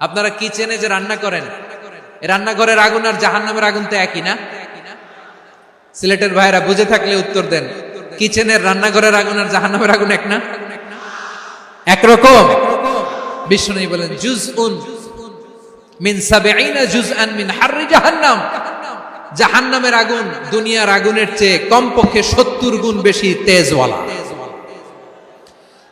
আপনারা কিচেনে যে রান্না করেন রান্নাঘরের আগুন আর জাহান্নামের আগুন তো একই না? সিলেটের ভাইরা বুঝে থাকলে উত্তর দেন, কিচেনের রান্নাঘরের আগুন আর জাহান্নামের আগুন এক না? একরকম বিষ্ণু বলেন জুজ উন মিন সাবেইনা জুজ আন মিন হাররি জাহান্নাম। জাহান্নামের আগুন দুনিয়ার আগুনের চেয়ে কমপক্ষে সত্তর গুণ বেশি তেজওয়ালা।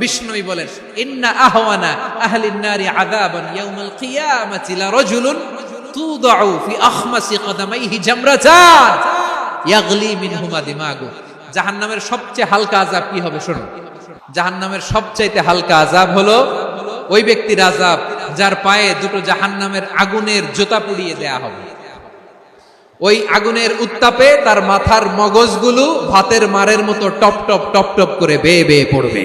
বিষ্ণুই বলেন, ইন্না আহওয়ানা আহলিন আযাবান ইয়াউমাল কিয়ামাতি লা রাজুলুন তুদাউ ফি আখমাসি কদামাইহি জামরাতান ইয়াগলি মিনহুমা দিমাগু। জাহান্নামের সবচেয়ে হালকা আযাব কি হবে শুনুন জাহান্নামের সবচাইতে হালকা আযাব হলো ওই ব্যক্তির আযাব যার পায়ে দুটো জাহান্নামের আগুনের জোতা পুড়িয়ে দেয়া হবে। ওই আগুনের উত্তাপে তার মাথার মগজগুলো ভাতের মারের মতো টপ টপ টপ টপ করে বেয়ে বেয়ে পড়বে।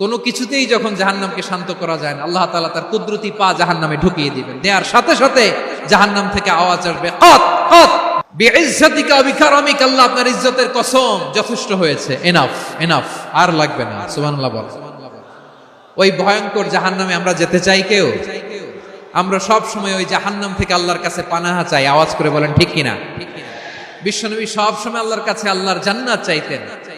কোনো কিছুতেই যখন জাহান্নামকে শান্ত করা যায় না, আল্লাহ তাআলা তার কুদরতি পা জাহান্নামে ঢুকিয়ে দিবেন। দেওয়ার সাথে সাথে জাহান্নাম থেকে আওয়াজ আসবে আপনার ইজ্জতের যথেষ্ট হয়েছে আর লাগবে না। ওই ভয়ঙ্কর জাহান্নামে আমরা যেতে চাই কেউ? আমরা ওই জাহান্নাম থেকে আল্লাহর কাছে পানাহা চাই, আওয়াজ করে বলেন বিশ্বনবী সব সময় আল্লাহর কাছে আল্লাহর জান্নাত চাইতেন।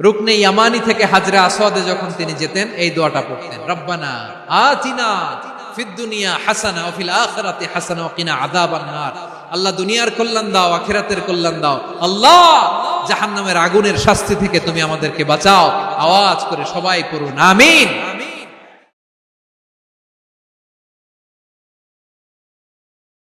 রুকনে ইয়ামানি থেকে হাজরে আসওয়াদে যখন তিনি যেতেন, এই দোয়াটা পড়তেন, রব্বানা আতিনা ফিদ দুনিয়া হাসানা ওয়া ফিল আখিরাতি হাসানা ওয়া কিনা আযাবান নার। আল্লাহ দুনিয়ার কল্যাণ দাও, আখিরাতের কল্যাণ দাও। আল্লাহ, জাহান্নামের আগুনের শাস্তি থেকে তুমি আমাদেরকে বাঁচাও। আওয়াজ করে সবাই পড়ুন, আমিন।